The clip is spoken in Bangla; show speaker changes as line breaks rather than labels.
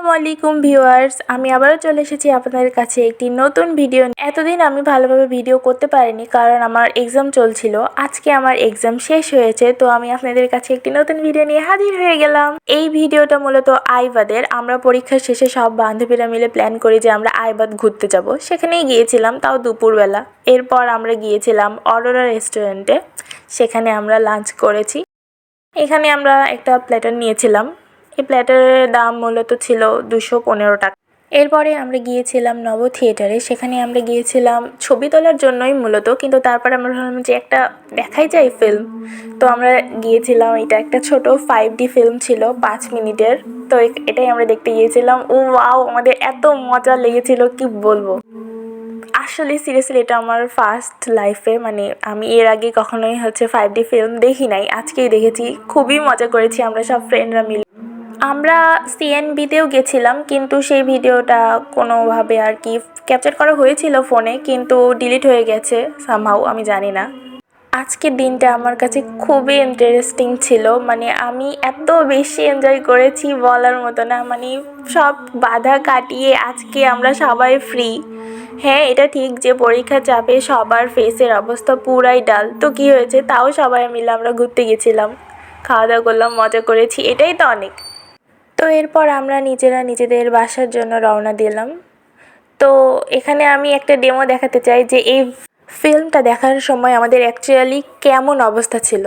আসসালামু আলাইকুম ভিউয়ার্স, আমি আবারও চলে এসেছি আপনাদের কাছে একটি নতুন ভিডিও। এতদিন আমি ভালোভাবে ভিডিও করতে পারিনি কারণ আমার এক্সাম চলছিল। আজকে আমার এক্সাম শেষ হয়েছে, তো আমি আপনাদের কাছে একটি নতুন ভিডিও নিয়ে হাজির হয়ে গেলাম। এই ভিডিওটা মূলত আইবাদের। আমরা পরীক্ষার শেষে সব বান্ধবীরা মিলে প্ল্যান করি যে আমরা আইবাদ ঘুরতে যাব। সেখানেই গিয়েছিলাম, তাও দুপুরবেলা। এরপর আমরা গিয়েছিলাম অরোরা রেস্টুরেন্টে। সেখানে আমরা লাঞ্চ করেছি। এখানে আমরা একটা প্ল্যাটার নিয়েছিলাম। প্ল্যাটারের দাম মূলত ছিল দুশো পনেরো টাকা। এরপরে আমরা গিয়েছিলাম নব থিয়েটারে। সেখানে আমরা গিয়েছিলাম ছবি তোলার জন্যই মূলত, কিন্তু তারপরে আমরা ভাবলাম যে একটা দেখাই যায় ফিল্ম তো আমরা গিয়েছিলাম, এটা একটা ছোট ফাইভ ডি ফিল্ম ছিল, পাঁচ মিনিটের। তো এটাই আমরা দেখতে গিয়েছিলাম। ও ওয়াও আমাদের এত মজা লেগেছিল, কি বলব? আসলে সিরিয়াসলি এটা আমার ফার্স্ট লাইফে মানে আমি এর আগে কখনোই হচ্ছে ফাইভ ডি ফিল্ম দেখি নাই। আজকেই দেখেছি, খুবই মজা করেছি আমরা সব ফ্রেন্ডরা মিলে। আমরা সিএনবিতেও গেছিলাম, কিন্তু সেই ভিডিওটা কোনোভাবে আর কি ক্যাপচার করা হয়েছিল ফোনে কিন্তু ডিলিট হয়ে গেছে সামহাও আমি জানি না। আজকের দিনটা আমার কাছে খুবই ইন্টারেস্টিং ছিল মানে আমি এত বেশি এনজয় করেছি বলার মতো না মানে সব বাধা কাটিয়ে আজকে আমরা সবাই ফ্রি হ্যাঁ এটা ঠিক যে পরীক্ষার চাপে সবার ফেসের অবস্থা পুরাই ডাল তো কী হয়েছে? তাও সবাই মিলে আমরা ঘুরতে গেছিলাম। খাওয়া দাওয়া করলাম, মজা করেছি, এটাই তো অনেক। তো এরপর আমরা নিজেরা নিজেদের বাসার জন্য রওনা দিলাম। তো এখানে আমি একটা ডেমো দেখাতে চাই যে এই ফিল্মটা দেখার সময় আমাদের অ্যাকচুয়ালি কেমন অবস্থা ছিল।